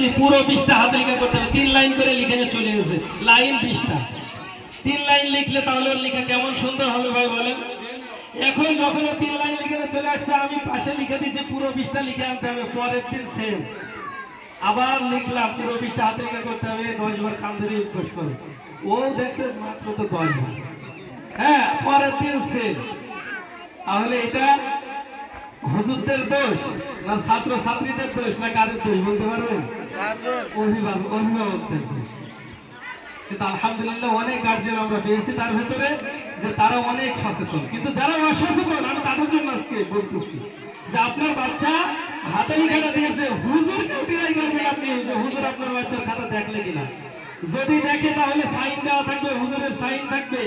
দিচ্ছি পুরো বিশটা হাতে লেখা করতে হবে। তিন লাইন করে লিখে নিয়ে চলে গেছে। লাইন বিশটা তিন লাইন লিখলে তাহলে ওর লেখা কেমন সুন্দর হবে ভাই বলেন। এখন যখন তিন লাইন লিখে চলে আসছে, আমি পাশে লিখে দিচ্ছি পুরো বিশটা লিখে আনতে হবে। পরের দিন সেম আবার লিখলাম, পুরো বিশটা হাতে লেখা করতে হবে। দশ বার কান ধরে উদ্ঘোষ করে। ও দেখছে মাত্র তো দশ বার। হ্যাঁ পরের দিন সেম তাহলে এটা হুজুরদের দোষ না ছাত্র ছাত্রীদের দোষ না কাদের দোষ, বলতে পারবেন? আলহামদুলিল্লাহ অনেক আমরা পেয়েছি তার ভেতরে যে তারা অনেক সচেতন। কিন্তু যারা অসচেতন, আমি তাদের জন্য আজকে বলতেছি যে আপনার বাচ্চা দিয়েছে, হুজুর আপনি হুজুর আপনার বাচ্চার খাতা দেখলে কিনা? যদি দেখে তাহলে সাইন দেওয়া থাকবে, হুজুরের সাইন থাকবে।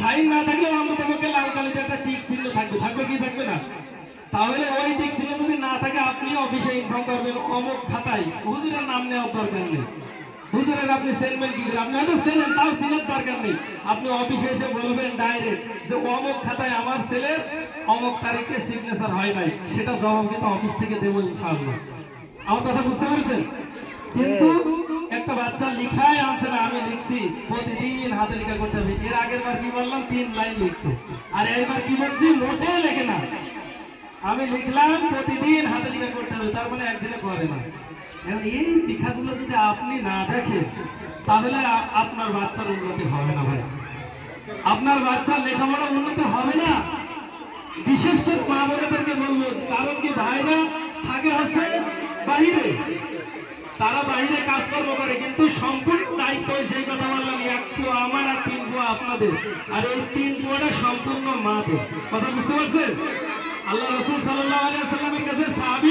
সাইন না থাকলে অন্তত লাল একটা টিক চিহ্ন থাকবে থাকবে কি থাকবে না তাহলে ওই টিক চিহ্ন যদি না অফিসে ইনফর্ম করবেন অমুক খাতায় হুজুরের নাম নেওয়ার দরকার নেই। হুজুরের আপনি সেলমেন কি আপনি হয়তো সেলেন তাও সিলের দরকার নেই। আপনি অফিসে এসে বলবেন ডাইরেক্ট যে অমুক খাতায় আমার ছেলের অমুক তারিখে সিগনেচার হয় নাই। সেটা জবাব কিন্তু অফিস থেকে দেবো ইনশাআল্লাহ। আমার কথা বুঝতে পেরেছেন? কিন্তু একটা বাচ্চা লিখায় আনছে না, আমি লিখছি। প্রতিদিন হাতে লেখা করতে হবে। এর আগের বার কি বললাম? তিন লাইন লিখছো। আর এইবার কি বলছি? মোটে লেখে না। আমি লিখলাম, প্রতিদিন হাতে করতে হবে, তার মানে একদিনে করে না। এই লেখাগুলো যদি আপনি না দেখেন, তাহলে আপনার বাচ্চার উন্নতি হবে না ভাই। আপনার বাচ্চার লেখাপড়া উন্নতি হবে না। বিশেষ করে মা বোনেদেরকে বলব, কারণ কি ভাইরা থাকে হচ্ছে বাহিরে। তারা বাইরে কাজকর্ম করে, কিন্তু সম্পূর্ণ দায়িত্ব সেই কথা বললাম, এক পুয়া আমার আর তিন পুয়া আপনাদের। আর এই তিন পুয়াটা সম্পূর্ণ মাদের। কথা বুঝতে পারছেন? আল্লাহ রসুল সাল্লাহ আলিয়া সাল্লামের কাছে সাহাবি